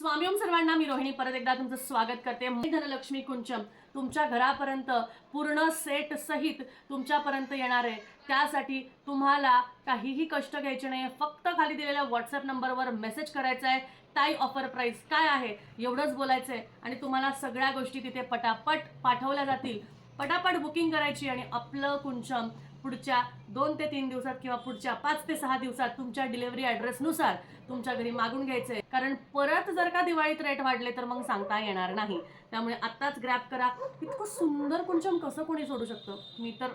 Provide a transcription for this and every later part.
स्वामीओम सर्वांना मी रोहिणी. परत एकदा तुमचं स्वागत करते. मी धनलक्ष्मी कुंचम. तुमच्या घरापर्यंत पूर्ण सेट सहित तुमच्यापर्यंत येणार आहे. त्यासाठी तुम्हाला काहीही कष्ट घ्यायचे नाही फक्त खाली दिलेल्या व्हॉट्सअप नंबरवर मेसेज करायचा आहे. ताई ऑफर प्राईस काय आहे? एवढंच बोलायचं आहे आणि तुम्हाला सगळ्या गोष्टी तिथे पटापट पाठवल्या जातील. पटापट बुकिंग करायची आणि आपलं कुंचम पुढच्या दोन ते तीन दिवसात किंवा पुढच्या पाच ते सहा दिवसात तुमच्या डिलेवरी ॲड्रेसनुसार तुमच्या घरी मागून घ्यायचं आहे कारण परत जर का दिवाळीत रेट वाढले तर मग सांगता येणार नाही. त्यामुळे आत्ताच ग्रॅप करा. इतकं सुंदर कुंचम कसं कोणी सोडू शकतं? मी तर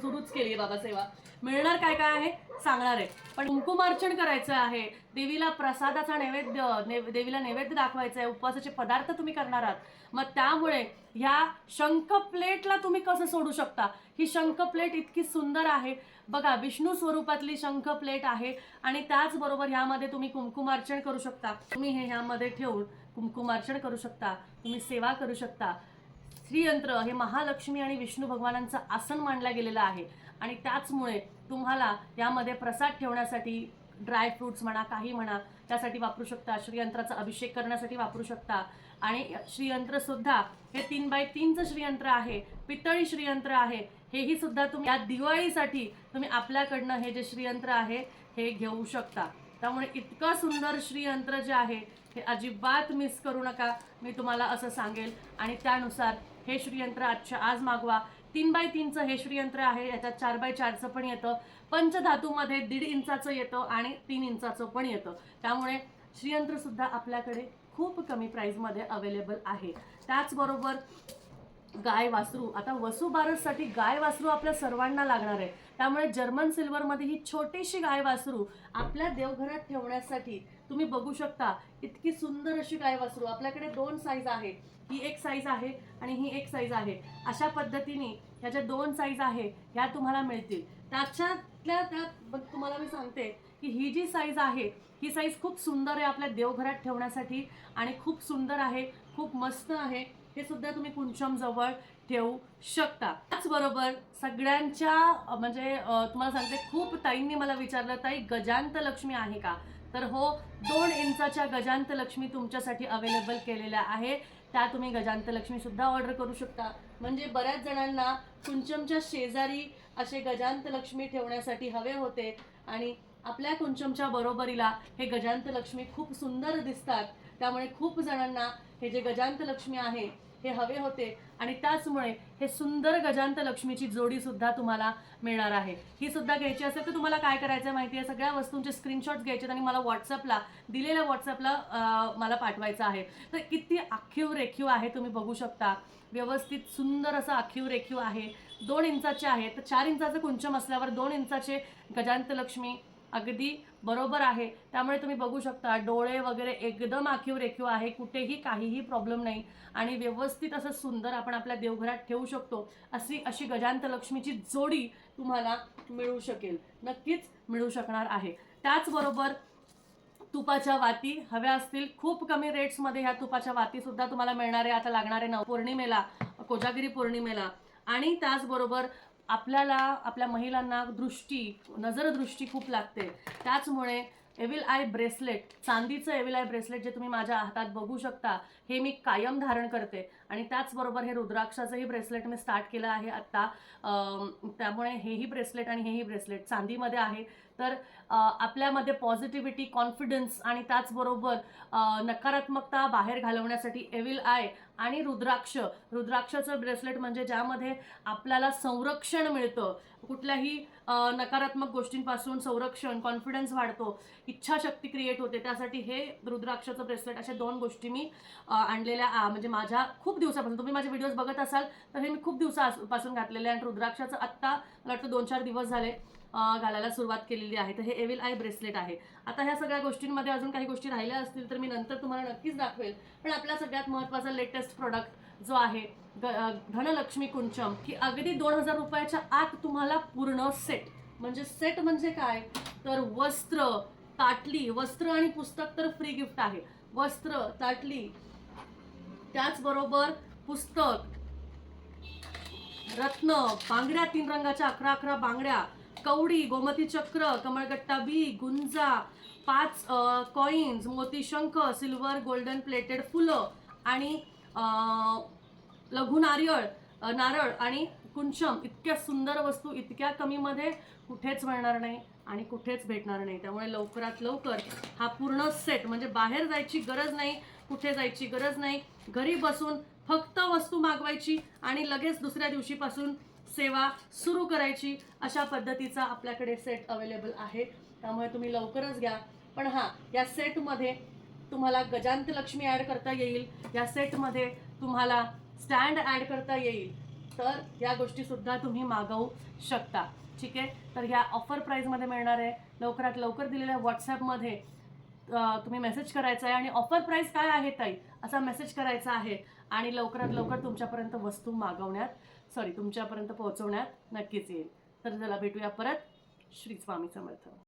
सुरूच केली बाबा सेवा मिळणार काय काय आहे? सांगणार आहे. पण कुंकुमार्चन करायचं आहे. देवीला प्रसादाचा नैवेद्य देवीला नैवेद्य दाखवायचा आहे. उपवासाचे पदार्थ तुम्ही करणार आहात. मग त्यामुळे ह्या शंख प्लेटला तुम्ही कसं सोडू शकता? ही शंख प्लेट इतकी सुंदर आहे. बघा विष्णू स्वरूपातली शंख प्लेट आहे. आणि त्याचबरोबर ह्यामध्ये तुम्ही तुम्ही कुंकुमार्चन करू शकता. तुम्ही हे ह्यामध्ये ठेवून कुंकुमार्चन करू शकता. तुम्ही सेवा करू शकता. श्रीयंत्र हे महालक्ष्मी आणि विष्णू भगवानांचं आसन मानलं गेलेलं आहे. आणि त्याचमुळे तुम्हाला यामध्ये प्रसाद ठेवण्यासाठी ड्रायफ्रुट्स म्हणा काही म्हणा त्यासाठी वापरू शकता. श्रीयंत्राचा अभिषेक करण्यासाठी वापरू शकता. आणि श्रीयंत्र सुद्धा हे तीन बाय तीनचं श्रीयंत्र आहे. पितळी श्रीयंत्र आहे. हेही सुद्धा तुम्ही या दिवाळीसाठी तुम्ही आपल्याकडनं हे जे श्रीयंत्र आहे हे घेऊ शकता. त्यामुळे इतकं सुंदर श्रीयंत्र जे आहे हे अजिबात मिस करू नका. मी तुम्हाला असं सांगेल. आणि त्यानुसार हे श्रीयंत्र आजच्या आज मागवा. तीन बाय तीनचं हे श्रीयंत्र आहे याच्यात चार बाय चारचं पण येतं. पंचधातूमध्ये दीड इंचाचं येतं आणि तीन इंचाचं पण येतं. त्यामुळे श्रीयंत्रसुद्धा आपल्याकडे खूप कमी प्राईजमध्ये अवेलेबल आहे. त्याचबरोबर गाय वासरू. आता वसुबारससाठी गाय वासरू आपल्या सर्वांना लागणार आहे. त्यामुळे जर्मन सिल्वरमध्ये ही छोटीशी गाय वासरू आपल्या देवघरात ठेवण्यासाठी तुम्ही बघू शकता. इतकी सुंदर अशी गाय वासरू. आपल्याकडे दोन साईज आहे. ही एक साईज आहे आणि ही एक साईज आहे. अशा पद्धतीने ह्या ज्या दोन साईज आहे ह्या तुम्हाला मिळतील. त्याच्यातल्या त्यात तुम्हाला मी सांगते की ही जी साईज आहे ही साईज खूप सुंदर आहे आपल्या देवघरात ठेवण्यासाठी आणि खूप सुंदर आहे खूप मस्त आहे. हे सुद्धा तुम्ही कुंचमजवळ ठेवू शकता. त्याचबरोबर सगळ्यांच्या म्हणजे तुम्हाला सांगते खूप ताईंनी मला विचारलं ताई गजांत लक्ष्मी आहे का? तर हो दोन इंचाच्या गजांत लक्ष्मी तुमच्यासाठी अवेलेबल केलेल्या आहे त्या तुम्ही गजांत लक्ष्मीसुद्धा ऑर्डर करू शकता. म्हणजे बऱ्याच जणांना कुंचमच्या शेजारी असे गजांत लक्ष्मी ठेवण्यासाठी हवे होते. आणि आपल्या कुंचमच्या बरोबरीला हे गजांत लक्ष्मी खूप सुंदर दिसतात. त्यामुळे खूप जणांना हे जे गजांत लक्ष्मी आहे हे हवे होते. आणि त्याचमुळे हे सुंदर गजांत लक्ष्मीची जोडी सुद्धा तुम्हाला मिळणार आहे. ही सुद्धा घ्यायची असेल तर तुम्हाला काय करायचं माहिती आहे सगळ्या वस्तूंचे स्क्रीनशॉट्स घ्यायचे आणि मला व्हॉट्सअपला दिलेल्या व्हॉट्सअपला मला पाठवायचं आहे. तर किती आखीव रेखीव आहे तुम्ही बघू शकता. व्यवस्थित सुंदर असं आखीव रेखीव आहे. दोन इंचाचे आहे तर चार इंचाचं कुंचम असल्यावर दोन इंचाचे गजांत लक्ष्मी अगदी बरोबर आहे. त्यामुळे तुम्ही बघू शकता डोळे वगैरे एकदम आखीव रेखीव आहे कुठेही काहीही प्रॉब्लेम नाही. आणि व्यवस्थित असं सुंदर आपण आपल्या देवघरात ठेवू शकतो. अशी अशी गजांत लक्ष्मीची जोडी तुम्हाला मिळू शकेल. नक्कीच मिळू शकणार आहे. त्याचबरोबर तुपाच्या वाती हव्या असतील खूप कमी रेट्समध्ये ह्या तुपाच्या वाती सुद्धा तुम्हाला मिळणार आहे. आता लागणारे नव पौर्णिमेला कोजागिरी पौर्णिमेला. आणि त्याचबरोबर आपल्याला आपल्या महिलांना दृष्टी नजरदृष्टी खूप लागते. त्याचमुळे एविल आय ब्रेसलेट चांदीचं एविल आय ब्रेसलेट जे तुम्ही माझ्या हातात बघू शकता हे मी कायम धारण करते. आणि त्याचबरोबर हे रुद्राक्षाचंही ब्रेसलेट मी स्टार्ट केलं आहे आत्ता. त्यामुळे हेही ब्रेसलेट आणि हेही ब्रेसलेट चांदीमध्ये आहे. तर आपल्यामध्ये पॉझिटिव्हिटी कॉन्फिडन्स आणि त्याचबरोबर नकारात्मकता बाहेर घालवण्यासाठी एविल आय आणि रुद्राक्ष. रुद्राक्षाचं ब्रेसलेट म्हणजे ज्यामध्ये आपल्याला संरक्षण मिळतं. कुठल्याही नकारात्मक गोष्टींपासून संरक्षण कॉन्फिडन्स वाढतो. इच्छाशक्ती क्रिएट होते. त्यासाठी हे रुद्राक्षाचं ब्रेसलेट अशा दोन गोष्टी मी आणलेल्या म्हणजे माझ्या खूप दिवसापासून. तुम्ही माझे व्हिडिओज बघत असाल तर हे मी खूप दिवसापासून घातलेले आहे. आणि रुद्राक्षाचं आत्ता मला वाटतं दोन चार दिवस झाले. घालायला सुरुवात केलेली आहे. तर हे एविल आय ब्रेसलेट आहे. आता ह्या सगळ्या गोष्टींमध्ये अजून काही गोष्टी राहिल्या असतील तर मी नंतर तुम्हाला नक्कीच दाखवेल. पण आपला सगळ्यात महत्त्वाचा लेटेस्ट प्रोडक्ट जो आहे धनलक्ष्मी कुंचम की अगदी दोन हजार रुपयाच्या आत तुम्हाला पूर्ण सेट म्हणजे सेट म्हणजे काय? तर वस्त्र ताटली वस्त्र आणि पुस्तक तर फ्री गिफ्ट आहे. वस्त्र ताटली त्याचबरोबर पुस्तक रत्न बांगड्या तीन रंगाच्या अकरा अकरा बांगड्या कवडी गोमती चक्र कमळगट्टा बी गुंजा पाच कॉईन्स मोतीशंख सिल्वर गोल्डन प्लेटेड फुलं आणि लघु नारियळ नारळ आणि कुंचम. इतक्या सुंदर वस्तू इतक्या कमीमध्ये कुठेच मिळणार नाही आणि कुठेच भेटणार नाही. त्यामुळे लवकरात लवकर हा पूर्ण सेट म्हणजे बाहेर जायची गरज नाही कुठे जायची गरज नाही. घरी बसून फक्त वस्तू मागवायची आणि लगेच दुसऱ्या दिवशीपासून सेवा सुरू करायची अशा पद्धतीचा आपल्याकडे सेट अवेलेबल आहे. त्यामुळे तुम्ही लवकरच घ्या. पण हां या सेटमध्ये तुम्हाला गजांत लक्ष्मी ॲड करता येईल. या सेटमध्ये तुम्हाला स्टँड ॲड करता येईल. तर या गोष्टीसुद्धा तुम्ही मागवू शकता. ठीक आहे? तर ह्या ऑफर प्राईजमध्ये मिळणार आहे. लवकरात लवकर दिलेल्या व्हॉट्सॲपमध्ये तुम्ही मेसेज करायचा आहे आणि ऑफर प्राईस काय आहे ताई? असा मेसेज करायचा आहे. आणि लवकरात लवकर तुमच्यापर्यंत वस्तू मागवण्यात सॉरी तुमच्यापर्यंत पोहोचवण्यात नक्कीच येईल. तर चला भेटूया परत. श्री स्वामी समर्थ.